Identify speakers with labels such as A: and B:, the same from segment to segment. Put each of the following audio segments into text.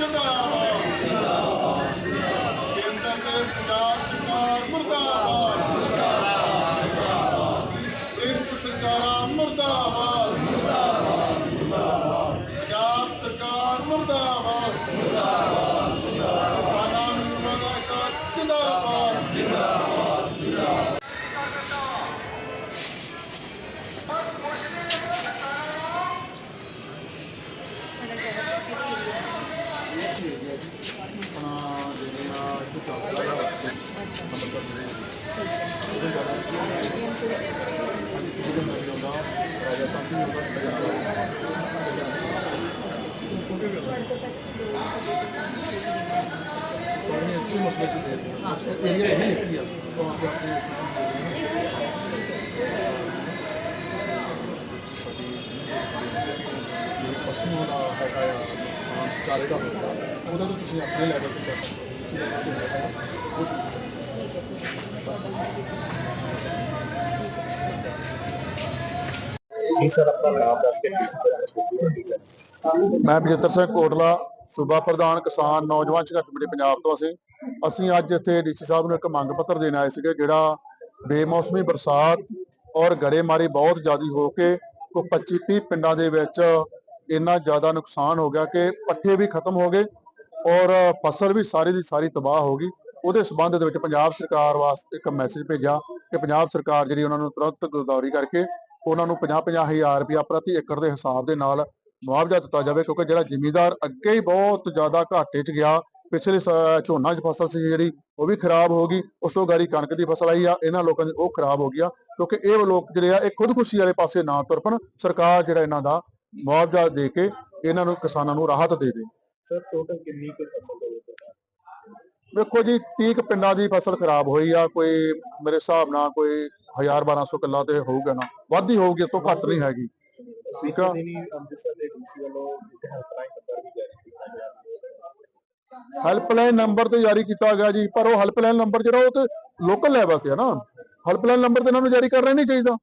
A: Німеччина!
B: ਪਸ਼ੂਆਂ ਦਾ ਹੈਗਾ ਆ ਨੁਕਸਾਨ ਚਾਰੇ ਦਾ ਮਸਲਾ ਉਹਦਾ ਤਾਂ ਤੁਸੀਂ ਆਪਣੇ ਲੈਵਲ ਤੇ ਕਰ ਸਕਦੇ ਹੋ।
C: ਠੀਕ ਹੈ
D: ਜੀ ਸਰ ਆਪਣਾ ਨਾਮ ਦੱਸ ਕੇ
B: ਮੈਂ ਬਜਿੱਤਰ ਸਿੰਘ ਕੋਟਲਾ, ਸੂਬਾ ਪ੍ਰਧਾਨ ਕਿਸਾਨ ਨੌਜਵਾਨ ਸੰਘਰਸ਼ ਕਮੇਟੀ ਪੰਜਾਬ ਤੋਂ ਅਸੀਂ। ਅਸੀਂ ਅੱਜ ਇੱਥੇ ਡੀਸੀ ਸਾਹਿਬ ਨੂੰ ਇੱਕ ਮੰਗ ਪੱਤਰ ਦੇਣ ਆਏ ਸੀਗੇ, ਜਿਹੜਾ ਬੇਮੌਸਮੀ ਬਰਸਾਤ ਔਰ ਗੜੇਮਾਰੀ ਬਹੁਤ ਜ਼ਿਆਦੀ ਹੋ ਕੇ ਕੋ 25 30 ਪਿੰਡਾਂ ਦੇ ਵਿੱਚ ਇੰਨਾ ਜ਼ਿਆਦਾ ਨੁਕਸਾਨ ਹੋ ਗਿਆ ਕਿ ਪੱਠੇ ਵੀ ਖਤਮ ਹੋ ਗਏ ਔਰ ਫਸਲ ਵੀ ਸਾਰੀ ਦੀ ਸਾਰੀ ਤਬਾਹ ਹੋ ਗਈ। ਉਹਦੇ ਸਬੰਧ ਦੇ ਵਿੱਚ ਪੰਜਾਬ ਸਰਕਾਰ ਵਾਸਤੇ ਇੱਕ ਮੈਸੇਜ ਭੇਜਿਆ ਕਿ ਪੰਜਾਬ ਸਰਕਾਰ ਜਿਹੜੀ ਉਹਨਾਂ ਨੂੰ ਤੁਰੰਤ ਗਰਦੌਰੀ ਕਰਕੇ ਉਹਨਾਂ ਨੂੰ 50-50 ਹਜ਼ਾਰ ਰੁਪਇਆ ਪ੍ਰਤੀ ਏਕੜ ਦੇ ਹਿਸਾਬ ਦੇ ਨਾਲ ਮੁਆਵਜ਼ਾ ਦਿੱਤਾ ਜਾਵੇ ਕਿਉਂਕਿ ਜਿਹੜਾ ਜ਼ਿਮੀਂਦਾਰ ਅੱਗੇ ਹੀ ਬਹੁਤ ਜ਼ਿਆਦਾ ਘਾਟੇ 'ਚ ਗਿਆ, ਪਿਛਲੇ ਝੋਨਾ 'ਚ ਫਸਲ ਸੀ ਜਿਹੜੀ, ਉਹ ਵੀ ਖਰਾਬ ਹੋ ਗਈ, ਉਸ ਤੋਂ ਗਾੜੀ ਕਣਕ ਦੀ ਫਸਲ ਆਈ ਆ, ਇਹਨਾਂ ਲੋਕਾਂ ਦੀ ਉਹ ਖਰਾਬ ਹੋ ਗਿਆ ਕਿਉਂਕਿ ਇਹ ਲੋਕ ਜਿਹੜੇ ਆ, ਇਹ ਖੁਦਕੁਸ਼ੀ ਵਾਲੇ ਪਾਸੇ ਨਾ ਤੁਰ ਪਣ, ਸਰਕਾਰ ਜਿਹੜਾ ਇਹਨਾਂ ਦਾ ਮੁਆਵਜ਼ਾ ਦੇ ਕੇ ਇਹਨਾਂ ਨੂੰ ਕਿਸਾਨਾਂ ਨੂੰ ਰਾਹਤ ਦੇਵੇ
D: ਸਰ ਟੋਟਲ ਕਿੰਨੀ ਕੁ ਫਸਲ ਹੋਈ
B: ਵੇਖੋ ਜੀ 30 ਕੁ ਪਿੰਡਾਂ ਦੀ ਫਸਲ ਖਰਾਬ ਹੋਈ ਆ ਕੋਈ ਮੇਰੇ ਹਿਸਾਬ ਨਾਲ ਕੋਈ 1000 1200 ਕਿੱਲਾ ਤੇ ਹੋਊਗਾ ਨਾ। ਵੱਧ ਹੀ ਹੋਊਗੀ ਇਸ ਤੋਂ ਘੱਟ ਨਹੀਂ ਹੈਗੀ। ਠੀਕ ਆ?
D: ਦੇ ਹੈਲਪਲਾਈਨ ਨੰਬਰ
B: ਤੇ ਜਾਰੀ ਕੀਤਾ ਗਿਆ ਜੀ ਪਰ ਉਹ ਹੈਲਪਲਾਈਨ ਨੰਬਰ ਜਿਹੜਾ ਉਹ ਤੇ ਲੋਕਲ ਲੈਵਲ ਤੇ ਆ ਨਾ। ਹੈਲਪਲਾਈਨ ਨੰਬਰ ਤੇ ਇਹਨਾਂ ਨੂੰ ਜਾਰੀ ਕਰਨਾ ਨਹੀਂ ਚਾਹੀਦਾ।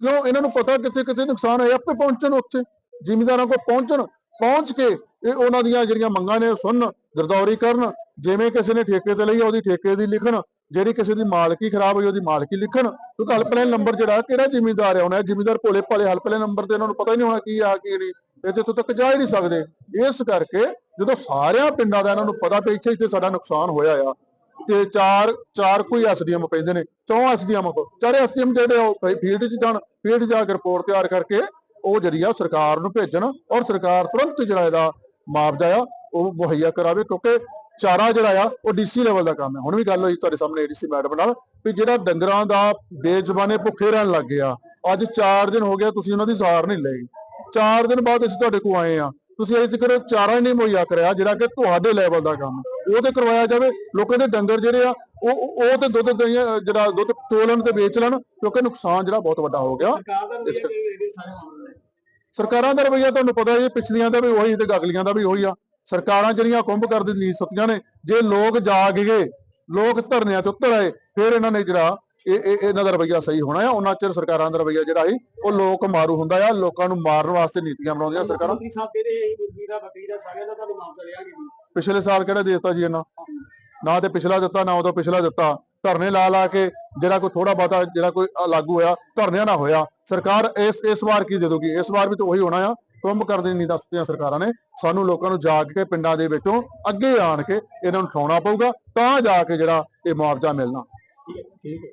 B: ਕਿਉਂ? ਇਹਨਾਂ ਨੂੰ ਪਤਾ ਕਿੱਥੇ ਕਿੱਥੇ ਨੁਕਸਾਨ ਹੋਇਆ ਆਪੇ ਪਹੁੰਚਣ ਉੱਥੇ। ਜ਼ਿਮੀਂਦਾਰਾਂ ਕੋਲ ਪਹੁੰਚਣ, ਪਹੁੰਚ ਕੇ ਇਹ ਉਹਨਾਂ ਦੀਆਂ ਜਿਹੜੀਆਂ ਮੰਗਾਂ ਨੇ ਉਹ ਸੁਣਨ, ਗਰਦੌਰੀ ਕਰਨ, ਜਿਵੇਂ ਕਿਸੇ ਨੇ ਠੇਕੇ ਤੇ ਲਈ ਉਹਦੀ ਠੇਕੇ ਦੀ ਲਿਖਣ, ਜਿਹੜੀ ਕਿਸੇ ਦੀ ਮਾਲਕੀ ਖਰਾਬ ਹੋਈ, ਉਹਦੀ ਮਾਲਕੀ ਲਿਖਣ। ਕਿਉਂਕਿ ਹੈਲਪਲਾਈਨ ਨੰਬਰ ਜਿਹੜਾ, ਕਿਹੜਾ ਜ਼ਿਮੀਂਦਾਰ ਹੈ ਉਹਨਾਂ ਜ਼ਿਮੀਂਦਾਰ ਭੋਲੇ ਭਾਲੇ ਹੈਲਪਲਾਈਨ ਨੰਬਰ ਤੇ ਇਹਨਾਂ ਨੂੰ ਪਤਾ ਹੀ ਨਹੀਂ ਹੋਣਾ ਕੀ ਆ, ਕੀ ਨਹੀਂ। ਇਹ ਤੇ ਤੱਕ ਜਾ ਹੀ ਨਹੀਂ ਸਕਦੇ। ਇਸ ਕਰਕੇ ਜਦੋਂ ਸਾਰਿਆਂ ਪਿੰਡਾਂ ਦਾ ਇਹਨਾਂ ਨੂੰ ਪਤਾ ਵੀ ਇੱਥੇ ਸਾਡਾ ਨੁਕਸਾਨ ਹੋਇਆ ਆ, ਤੇ ਚਾਰ ਚਾਰ ਕੋਈ ਐਸਡੀਐਮ ਪੈਂਦੇ ਨੇ, ਚੌਂ ਐਸਡੀਐਮ ਕੋ ਚਾਰੇ ਐਸਡੀਐਮ ਜਿਹੜੇ ਉਹ ਫੀਲਡ 'ਚ ਜਾਣ, ਫੀਲਡ ਜਾ ਕੇ ਰਿਪੋਰਟ ਤਿਆਰ ਕਰਕੇ ਉਹ ਜਿਹੜੀ ਆ ਸਰਕਾਰ ਨੂੰ ਭੇਜਣ ਔਰ ਸਰਕਾਰ ਤੁਰੰਤ ਜਿਹੜਾ ਇਹਦਾ ਮੁਆਵਜ਼ਾ ਆ ਉਹ ਮੁਹੱਈਆ ਕਰਾਵੇ ਕਿਉਂਕਿ ਚਾਰਾ ਜਿਹੜਾ ਆ ਉਹ ਡੀਸੀ ਲੈਵਲ ਦਾ ਕੰਮ ਹੈ। ਹੁਣ ਵੀ ਗੱਲ ਹੋਈ ਤੁਹਾਡੇ ਸਾਹਮਣੇ ਏਡੀਸੀ ਮੈਡਮ ਨਾਲ ਵੀ ਜਿਹੜਾ ਡੰਗਰਾਂ ਦਾ ਬੇਜ਼ਬਾਨੇ ਭੁੱਖੇ ਰਹਿਣ ਲੱਗ ਗਿਆ। ਅੱਜ 4 ਦਿਨ ਹੋ ਗਿਆ ਤੁਸੀਂ ਉਹਨਾਂ ਦੀ ਸਾਰ ਨਹੀਂ ਲਈ। 4 ਦਿਨ ਬਾਅਦ ਅਸੀਂ ਤੁਹਾਡੇ ਕੋਲ ਆਏ ਆ। ਤੁਸੀਂ ਅਜੇ ਤੱਕ ਚਾਰਾ ਹੀ ਨਹੀਂ ਮੁਹੱਈਆ ਕਰਿਆ ਜਿਹੜਾ ਕਿ ਤੁਹਾਡੇ ਲੈਵਲ ਦਾ ਕੰਮ। ਉਹ ਤੇ ਕਰਵਾਇਆ ਜਾਵੇ ਲੋਕਾਂ ਦੇ ਡੰਗਰ ਜਿਹੜੇ ਆ ਉਹ ਉਹ ਤੇ ਦੁੱਧ ਜਿਹੜਾ ਦੁੱਧ ਚੋਲਣ ਤੇ ਵੇਚ ਲੈਣ ਕਿਉਂਕਿ ਨੁਕਸਾਨ ਜਿਹੜਾ ਬਹੁਤ ਵੱਡਾ ਹੋ ਗਿਆ।
D: ਸਰਕਾਰ ਦਾ
B: ਰਵੱਈਆ ਤੁਹਾਨੂੰ ਪਤਾ ਹੈ ਪਿਛਲੀਆਂ ਦਾ ਵੀ ਉਹੀ ਤੇ ਗਗਲੀਆਂ ਦਾ ਵੀ ਉਹੀ ਆ। ਸਰਕਾਰਾਂ ਜਿਹੜੀਆਂ ਕੁੰਭ ਕਰਦੇ ਨੀਂਦ ਸੁੱਤੀਆਂ ਨੇ ਜੇ ਲੋਕ ਜਾਗ ਗਏ ਲੋਕ ਧਰਨਿਆਂ ਤੇ ਉੱਤਰ ਆਏ ਫਿਰ ਇਹਨਾਂ ਨੇ ਜਿਹੜਾ ਇਹ ਇਹ ਇਹਨਾਂ ਦਾ ਰਵੱਈਆ ਸਹੀ ਹੋਣਾ ਆ। ਉਹਨਾਂ ਚਿਰ ਸਰਕਾਰਾਂ ਦਾ ਰਵੱਈਆ ਜਿਹੜਾ ਸੀ ਉਹ ਲੋਕ ਮਾਰੂ ਹੁੰਦਾ ਆ ਲੋਕਾਂ ਨੂੰ ਮਾਰਨ ਵਾਸਤੇ ਨੀਤੀਆਂ ਬਣਾਉਂਦੀਆਂ ਸਰਕਾਰਾਂ।
D: ਮੰਤਰੀ ਸਾਹਿਬ ਕਹਿੰਦੇ ਮੁਰਗੀ ਦਾ ਬੱਕਰੀ ਦਾ ਸਾਰਿਆਂ ਦਾ ਤੁਹਾਨੂੰ ਨਾਮ ਚਲਿਆ ਕਿ
B: ਪਿਛਲੇ ਸਾਲ ਕਿਹੜਾ ਦਿੱਤਾ ਜੀ ਇਹਨਾਂ? ਨਾ ਤੇ ਪਿਛਲਾ ਦਿੱਤਾ ਨਾ ਉਦੋਂ ਪਿਛਲਾ ਦਿੱਤਾ। ਧਰਨੇ ਲਾ ਲਾ ਕੇ ਜਿਹੜਾ ਕੋਈ ਥੋੜਾ ਬਹੁਤਾ ਜਿਹੜਾ ਕੋਈ ਲਾਗੂ ਹੋਇਆ, ਧਰਨਿਆਂ ਨਾ ਹੋਇਆ। ਸਰਕਾਰ ਇਸ ਇਸ ਵਾਰ ਕੀ ਦੇ ਦੂਗੀ ਇਸ ਵਾਰ ਵੀ ਤਾਂ ਉਹੀ ਹੋਣਾ ਆ। ਕੁੰਭ ਕਰਦੇ ਨਹੀਂ ਦੱਸਦੀਆਂ ਸਰਕਾਰਾਂ ਨੇ। ਸਾਨੂੰ ਲੋਕਾਂ ਨੂੰ ਜਾਗ ਕੇ ਪਿੰਡਾਂ ਦੇ ਵਿੱਚੋਂ ਅੱਗੇ ਆਣ ਕੇ ਇਹਨਾਂ ਨੂੰ ਉਠਾਉਣਾ ਪਊਗਾ, ਤਾਂ ਜਾ ਕੇ ਜਿਹੜਾ ਇਹ ਮੁਆਵਜ਼ਾ ਮਿਲਣਾ।
D: ਠੀਕ ਹੈ।